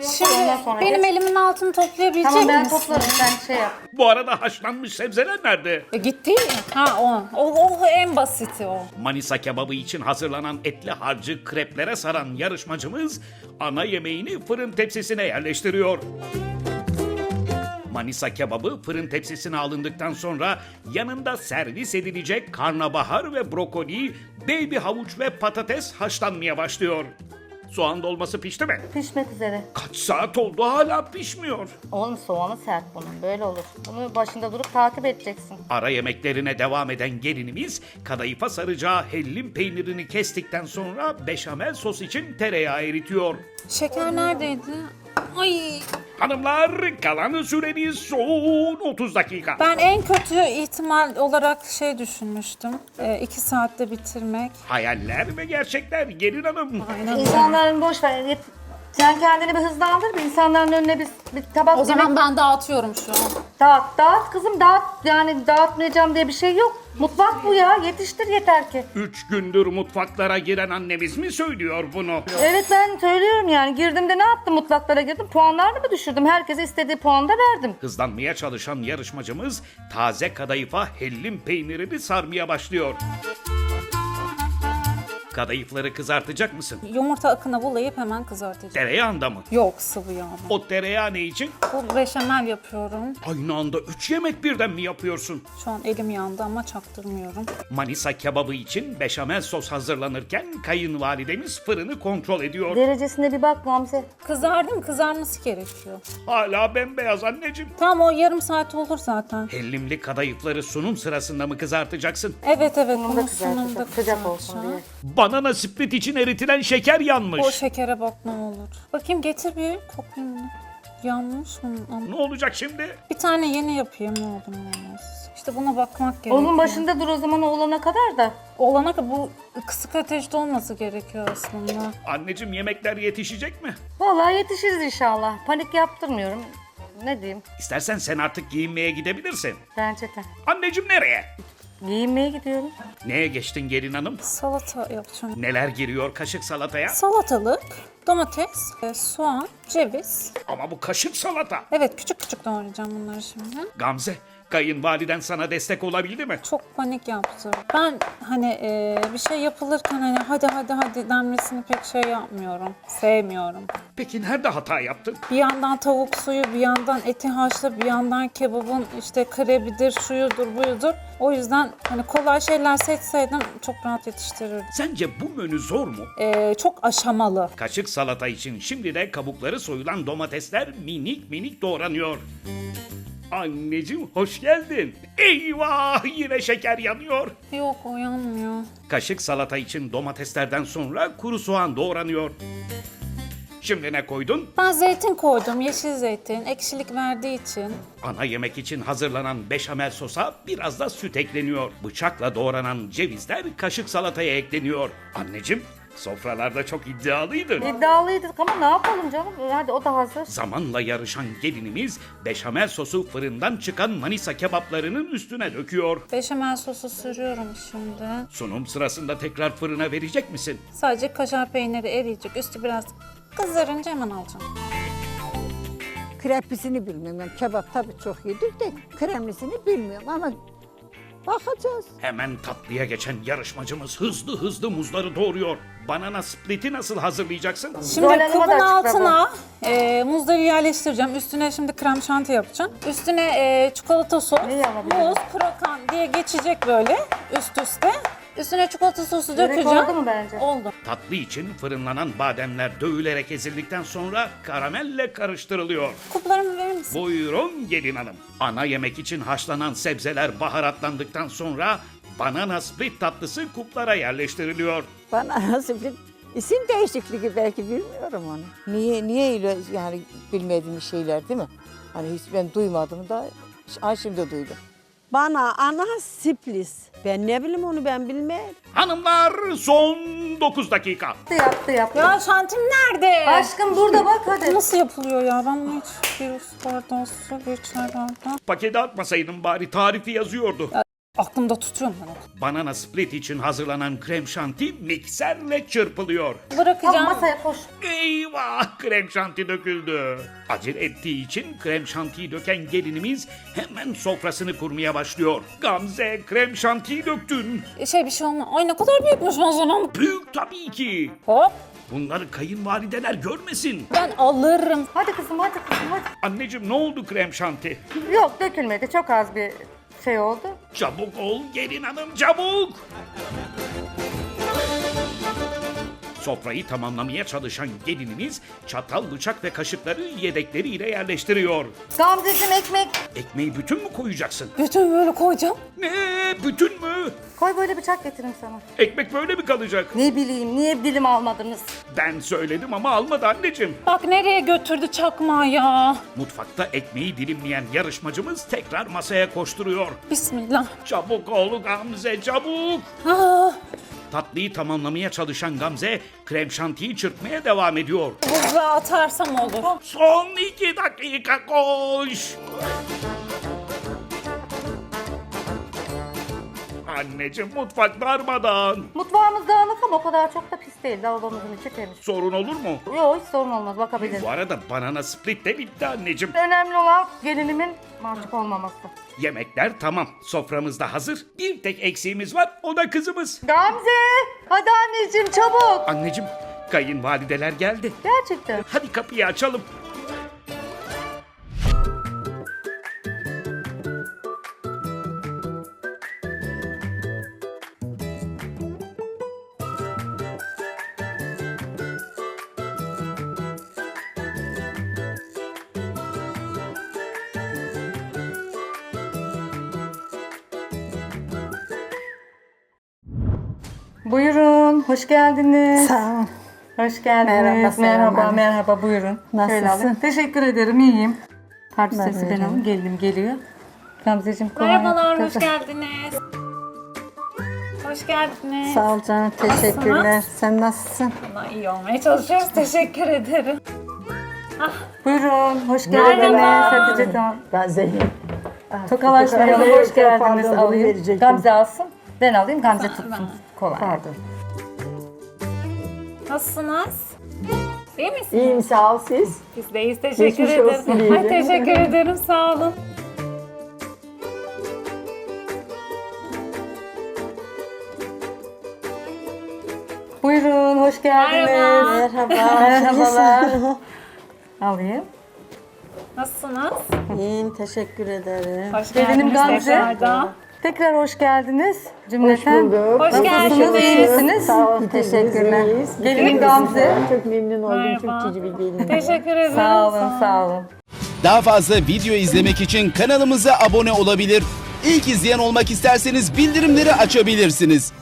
Şimdi sonra benim geç. elimin altını toplayabilecek Tamam ben misin? toplarım sen şey yap. Bu arada haşlanmış sebzeler nerede? E, gitti mi? Ha o. o. O en basiti o. Manisa kebabı için hazırlanan etli harcı kreplere saran yarışmacımız ana yemeğini fırın tepsisine yerleştiriyor. Manisa kebabı fırın tepsisine alındıktan sonra yanında servis edilecek karnabahar ve brokoli, baby havuç ve patates haşlanmaya başlıyor. Soğan dolması pişti mi? Pişmek üzere. Kaç saat oldu hala pişmiyor. Oğlum soğanı sert bunun böyle olur. Bunu başında durup takip edeceksin. Ara yemeklerine devam eden gelinimiz kadayıfa saracağı hellim peynirini kestikten sonra beşamel sos için tereyağı eritiyor. Şeker neredeydi? Ay Hanımlar kalan süreniz son 30 dakika. ben en kötü ihtimal olarak şey düşünmüştüm. E, iki saatte bitirmek. Hayaller ve gerçekler gelin hanım. Aynen. İnsanların boş ver. Sen kendini bir hızlandır bir insanların önüne bir, bir tabak O zaman yemek ben dağıtıyorum şu an. dağıt. Dağıt kızım dağıt. Yani dağıtmayacağım diye bir şey yok. Mutfak bu ya. Yetiştir yeter ki. Üç gündür mutfaklara giren annemiz mi söylüyor bunu? Evet ben söylüyorum yani. Girdim de ne yaptım mutfaklara girdim. Puanlarını mı düşürdüm? Herkese istediği puanı da verdim. Hızlanmaya çalışan yarışmacımız taze kadayıfa hellim peynirini sarmaya başlıyor. Kadayıfları kızartacak mısın? Yumurta akına bulayıp hemen kızartacağım. Tereyağında mı? Yok sıvı yağ. mı? O tereyağı ne için? Bu beşamel yapıyorum. Aynı anda üç yemek birden mi yapıyorsun? Şu an elim yandı ama çaktırmıyorum. Manisa kebabı için beşamel sos hazırlanırken kayınvalidemiz fırını kontrol ediyor. Derecesine bir bak Gamze. Kızardı mı? Kızarması gerekiyor. Hala bembeyaz anneciğim. Tamam o yarım saat olur zaten. Hellimli kadayıfları sunum sırasında mı kızartacaksın? Evet evet Bunu da bunu kızartacağım. sunumda Sıcak olsun kızartacağım. diye. Banana split için eritilen şeker yanmış. O şekere bak ne olur. Bakayım getir bir koklayayım bunu. Yanmış mı? Ne olacak şimdi? Bir tane yeni yapayım ne olur ne olmaz. İşte buna bakmak gerekiyor. Onun başında dur o zaman o olana kadar da. Olana kadar bu kısık ateşte olması gerekiyor aslında. Anneciğim yemekler yetişecek mi? Vallahi yetişiriz inşallah. Panik yaptırmıyorum. Ne diyeyim? İstersen sen artık giyinmeye gidebilirsin. Bence de. Anneciğim nereye? Giyinmeye gidiyorum. Neye geçtin gelin hanım? Salata yapacağım. Neler giriyor kaşık salataya? Salatalık, domates, e, soğan, ceviz. Ama bu kaşık salata. Evet küçük küçük doğrayacağım bunları şimdi. Gamze, kayınvaliden sana destek olabildi mi? Çok panik yaptı. Ben hani e, bir şey yapılırken hani hadi hadi hadi denmesini pek şey yapmıyorum. Sevmiyorum. Peki nerede hata yaptın? Bir yandan tavuk suyu, bir yandan eti haşla, bir yandan kebabın işte krebidir, şuyudur, buyudur. O yüzden hani kolay şeyler seçseydim çok rahat yetiştirirdim. Sence bu menü zor mu? E, çok aşamalı. Kaşık salata için şimdi de kabukları soyulan domatesler minik minik doğranıyor. Anneciğim hoş geldin. Eyvah yine şeker yanıyor. Yok o yanmıyor. Kaşık salata için domateslerden sonra kuru soğan doğranıyor. Şimdi ne koydun? Ben zeytin koydum, yeşil zeytin. Ekşilik verdiği için. Ana yemek için hazırlanan beşamel sosa biraz da süt ekleniyor. Bıçakla doğranan cevizler kaşık salataya ekleniyor. Anneciğim sofralarda çok iddialıydın. İddialıydık ama ne yapalım canım? Hadi o da hazır. Zamanla yarışan gelinimiz beşamel sosu fırından çıkan Manisa kebaplarının üstüne döküyor. Beşamel sosu sürüyorum şimdi. Sunum sırasında tekrar fırına verecek misin? Sadece kaşar peyniri eriyecek. Üstü biraz kızarınca hemen alacağım. Krepisini bilmiyorum. Yani kebap tabii çok yedik de kremlisini bilmiyorum ama bakacağız. Hemen tatlıya geçen yarışmacımız hızlı hızlı muzları doğruyor. Banana split'i nasıl hazırlayacaksın? Şimdi da açıkla bu. altına e, muzları yerleştireceğim. Üstüne şimdi krem şanti yapacağım. Üstüne e, çikolata sos, muz, krokan diye geçecek böyle üst üste. Üstüne çikolata sosu Börek dökeceğim. oldu mu bence? Oldu. Tatlı için fırınlanan bademler dövülerek ezildikten sonra karamelle karıştırılıyor. Kuplarımı verir misin? Buyurun gelin hanım. Ana yemek için haşlanan sebzeler baharatlandıktan sonra banana split tatlısı kuplara yerleştiriliyor. Bana nasıl bir isim değişikliği belki bilmiyorum onu. Niye niye öyle yani bilmediğim şeyler değil mi? Hani hiç ben duymadım da ay şimdi duydum. Bana ana siplis. Ben ne bileyim onu ben bilmem. Hanımlar son 9 dakika. Yaptı yaptı yaptı. Ya şantim nerede? Aşkım burada bak hadi. Nasıl yapılıyor ya? Ben bunu hiç bir bardağı su, bir çay bardağı. Pakete atmasaydın bari tarifi yazıyordu. Aklımda tutuyorum ben onu. Banana split için hazırlanan krem şanti mikserle çırpılıyor. Al Bırakacağım. masaya koş. Eyvah krem şanti döküldü. Acele ettiği için krem şantiyi döken gelinimiz hemen sofrasını kurmaya başlıyor. Gamze krem şantiyi döktün. Şey bir şey olmaz. Ay ne kadar büyükmüş manzaram. Büyük tabii ki. Hop. Bunları kayınvalideler görmesin. Ben alırım. Hadi kızım hadi kızım hadi. Anneciğim ne oldu krem şanti? Yok dökülmedi çok az bir şey oldu. Çabuk ol gelin hanım çabuk. Sofrayı tamamlamaya çalışan gelinimiz çatal, bıçak ve kaşıkları yedekleriyle yerleştiriyor. Gamzeciğim ekmek. Ekmeği bütün mü koyacaksın? Bütün böyle koyacağım. Ne? Bütün mü? Koy böyle bıçak getireyim sana. Ekmek böyle mi kalacak? Ne bileyim niye dilim almadınız? Ben söyledim ama almadı anneciğim. Bak nereye götürdü çakmağı ya. Mutfakta ekmeği dilimleyen yarışmacımız tekrar masaya koşturuyor. Bismillah. Çabuk ol Gamze çabuk. Ah, Tatlıyı tamamlamaya çalışan Gamze krem şantiyi çırpmaya devam ediyor. buzluğa atarsam olur. Son iki dakika koş. Anneciğim mutfak darmadan. Mutfağımız dağınık ama o kadar çok da pis değil. Lavabomuzun içi temiz. Sorun olur mu? Yok hiç sorun olmaz bakabiliriz. Bu arada banana split de bitti anneciğim. Önemli olan gelinimin mahcup olmaması. Yemekler tamam. Soframızda hazır. Bir tek eksiğimiz var. O da kızımız. Gamze! Hadi anneciğim çabuk. Anneciğim kayınvalideler geldi. Gerçekten. Hadi kapıyı açalım. Buyurun, hoş geldiniz. Sağ ol. Hoş geldiniz. Merhaba, merhaba, merhaba, buyurun. Nasılsın? Teşekkür ederim, iyiyim. Harbi sesi ben alayım, gelinim geliyor. Gamzeciğim kolay Merhabalar, hoş geldiniz. Hoş geldiniz. Sağ ol canım. Teşekkürler. Sen nasılsın? Allah iyi olmaya çalışıyoruz. Teşekkür ederim. Buyurun, hoş geldiniz. Hatice Hanım. Ben Zeynep. Tokalaşmayalım, hoş geldiniz. Alayım. Gamze alsın, ben alayım, Gamze tutsun. Kolay. Pardon. Nasılsınız? İyi misiniz? İyiyim sağ ol siz. Biz de iyiyiz. Teşekkür Geçmiş ederim. olsun. Ay, teşekkür ederim. Sağ olun. Buyurun, hoş geldiniz. Merhaba. Merhaba. Merhabalar. Alayım. Nasılsınız? İyiyim. Teşekkür ederim. Hoş Gelinim geldiniz Gamze. tekrardan. Tekrar hoş geldiniz Hoş cümleten. bulduk. Hoş Nasılsınız, iyi geldiniz. misiniz? Sağ ol. Teşekkürler. iyiyiz. Gelinim Gamze. Çok memnun oldum. Merhaba. Çok cici bir gelinim. Teşekkür ederim. Sağ olun, sağ olun. Daha fazla video izlemek için kanalımıza abone olabilir. İlk izleyen olmak isterseniz bildirimleri açabilirsiniz.